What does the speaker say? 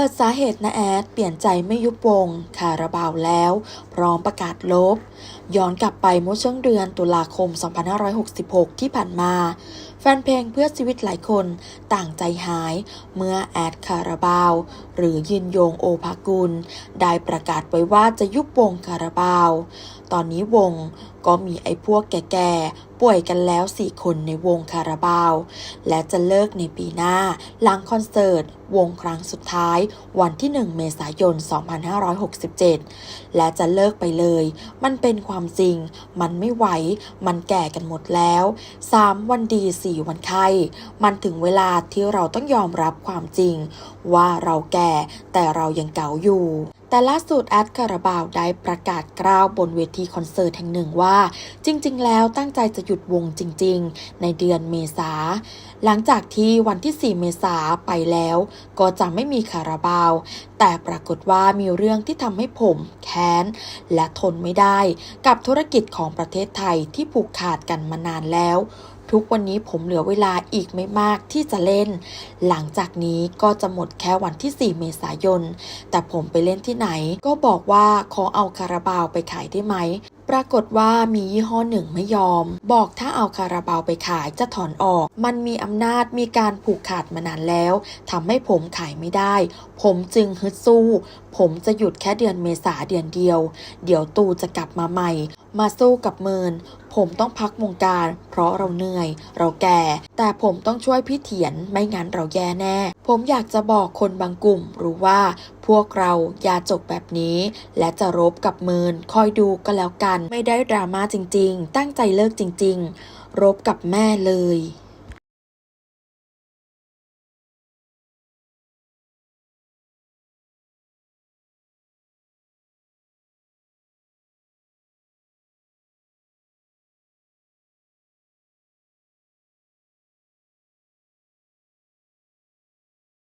ปิดสาเหตุนะแอด เปลี่ยนใจไม่ยุบวง คาราบาวแล้ว พร้อมประกาศลบ ย้อนกลับไปเมื่อช่วงเดือนตุลาคม 2566 ที่ผ่านมา แฟนเพลงเพื่อชีวิตหลายคนต่างใจหาย เมื่อแอดคาราบาว หรือยินยงโอภากุล ได้ประกาศไว้ว่าจะยุบวงคาราบาวตอนนี้วงก็มีไอ้พวกแก่ๆ ป่วยกันแล้ว4คนในวงคาราบาว และจะเลิกในปีหน้า หลังคอนเสิร์ต วงครั้งสุดท้ายวันที่ 1 เมษายน 2567 และจะเลิกไปเลย มันเป็นความจริง มันไม่ไหว มันแก่กันหมดแล้ว 3 วันดี 4 วันไข้มันถึงเวลาที่เราต้องยอมรับความจริง ว่าเราแก่แต่เรายังเก๋าอยู่ แต่ล่าสุดแอดคาราบาวได้ประกาศกล้าวบนเวทีคอนเสิร์ตแห่งหนึ่งว่า จริง ๆ แล้วตั้งใจจะหยุดวงจริง ๆ ในเดือนเมษา หลังจากที่วันที่ 4 เมษาไปแล้ว ก็จะไม่มีคาราบาว แต่ปรากฏว่ามีเรื่องที่ทำให้ผมแค้น และทนไม่ได้ กับธุรกิจของประเทศไทยที่ผูกขาดกันมานานแล้ว ทุกวันนี้ผมเหลือเวลาอีกไม่มากที่จะเล่น หลังจากนี้ก็จะหมดแค่วันที่ 4 เมษายน แต่ผมไปเล่นที่ไหน ก็บอกว่าขอเอาคาราบาวไปขายได้ไหมปรากฏว่ามียี่ห้อหนึ่งไม่ยอม บอกถ้าเอาคาราบาวไปขายจะถอนออก มันมีอำนาจมีการผูกขาดมานานแล้วทำให้ผมขายไม่ได้ ผมจึงฮึดสู้ ผมจะหยุดแค่เดือนเมษาเดือนเดียว เดี๋ยวตูจะกลับมาใหม่ มาสู้กับเมิน ผมต้องพักวงการ เพราะเราเหนื่อย เราแก่ แต่ผมต้องช่วยพี่เถียนไม่งั้นเราแย่แน่ ผมอยากจะบอกคนบางกลุ่มรู้ว่า พวกเราอย่าจบแบบนี้ และจะรบกับเมิน คอยดูก็แล้วกัน ไม่ได้ดราม่าจริง ๆ ตั้งใจเลิกจริง ๆ รบกับแม่เลย